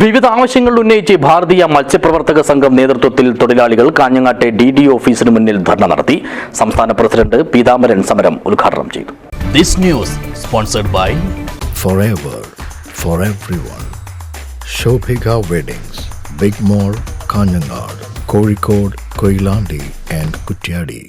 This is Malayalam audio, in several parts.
വിവിധ ആവശ്യങ്ങൾ ഉന്നയിച്ച് ഭാരതീയ മത്സ്യപ്രവർത്തക സംഘം നേതൃത്വത്തിൽ തൊഴിലാളികൾ കാഞ്ഞങ്ങാട്ടെ ഡി ഡി ഓഫീസിന് മുന്നിൽ ധർണ നടത്തി സംസ്ഥാന പ്രസിഡന്റ് പീതാംബരൻ സമരം ഉദ്ഘാടനം ചെയ്തു This news sponsored by forever for everyone. Shobhika Weddings, Big Mall, Kanyanad, Kozhikode, Koilandi and Kutyadi.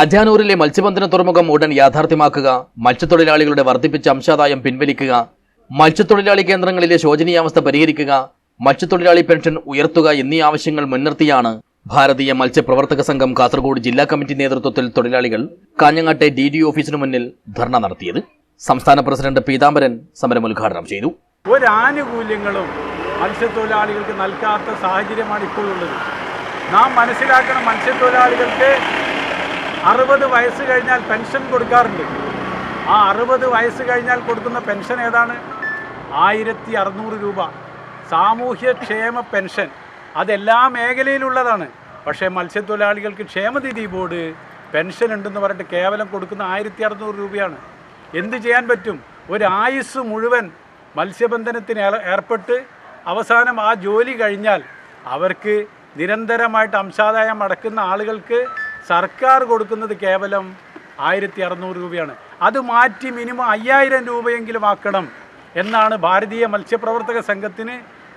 അജാനൂരിലെ മത്സ്യബന്ധന തുറമുഖം ഉടൻ യാഥാർത്ഥ്യമാക്കുക മത്സ്യത്തൊഴിലാളികളുടെ വർദ്ധിപ്പിച്ച അംശാദായം പിൻവലിക്കുക മത്സ്യത്തൊഴിലാളി കേന്ദ്രങ്ങളിലെ ശോചനീയാവസ്ഥ പരിഹരിക്കുക മത്സ്യത്തൊഴിലാളി പെൻഷൻ ഉയർത്തുക എന്നീ ആവശ്യങ്ങൾ മുൻനിർത്തിയാണ് ഭാരതീയ മത്സ്യപ്രവർത്തക സംഘം കാസർഗോഡ് ജില്ലാ കമ്മിറ്റി നേതൃത്വത്തിൽ തൊഴിലാളികൾ കാഞ്ഞങ്ങാട്ടെ ഡി ഡി ഓഫീസിനു മുന്നിൽ ധർണ നടത്തിയത്. സംസ്ഥാന പ്രസിഡന്റ് പീതാംബരൻ സമരം ഉദ്ഘാടനം ചെയ്തു. ഒരാനുകൂല്യങ്ങളും മത്സ്യത്തൊഴിലാളികൾക്ക് നൽകാത്ത സാഹചര്യമാണ് ഇപ്പോഴുള്ളത്. നാം മനസ്സിലാക്കണം മത്സ്യത്തൊഴിലാളികൾക്ക് അറുപത് വയസ്സ് കഴിഞ്ഞാൽ പെൻഷൻ കൊടുക്കാറുണ്ട്. ആ അറുപത് വയസ്സ് കഴിഞ്ഞാൽ കൊടുക്കുന്ന പെൻഷൻ ഏതാണ്? ആയിരത്തി അറുന്നൂറ് രൂപ സാമൂഹ്യക്ഷേമ പെൻഷൻ. അതെല്ലാ മേഖലയിലുള്ളതാണ്. പക്ഷേ മത്സ്യത്തൊഴിലാളികൾക്ക് ക്ഷേമനിധി ബോർഡ് പെൻഷൻ ഉണ്ടെന്ന് പറഞ്ഞിട്ട് കേവലം കൊടുക്കുന്ന ആയിരത്തി അറുന്നൂറ് രൂപയാണ്. എന്ത് ചെയ്യാൻ പറ്റും? ഒരു ആയുസ് മുഴുവൻ മത്സ്യബന്ധനത്തിന് ഏർപ്പെട്ട് അവസാനം ആ ജോലി കഴിഞ്ഞാൽ അവർക്ക് നിരന്തരമായിട്ട് അംശാദായം അടക്കുന്ന ആളുകൾക്ക് സർക്കാർ കൊടുക്കുന്നത് കേവലം ആയിരത്തി അറുന്നൂറ് രൂപയാണ്. അത് മാറ്റി മിനിമം അയ്യായിരം രൂപയെങ്കിലും ആക്കണം എന്നാണ് ഭാരതീയ മത്സ്യപ്രവർത്തക സംഘത്തിന്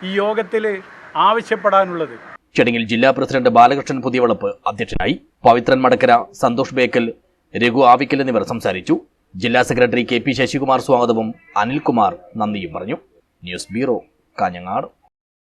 ഈ യോഗത്തിൽ ആവശ്യപ്പെടാനുള്ളത്. ചടങ്ങിൽ ജില്ലാ പ്രസിഡന്റ് ബാലകൃഷ്ണൻ പുതിയവളപ്പ് അധ്യക്ഷനായി പവിത്രൻ മടക്കര സന്തോഷ് ബേക്കൽ രഘു ആവിക്കൽ എന്നിവർ സംസാരിച്ചു. ജില്ലാ സെക്രട്ടറി കെ പി ശശികുമാർ സ്വാഗതവും അനിൽകുമാർ നന്ദിയും പറഞ്ഞു. News bureau Kanhangad.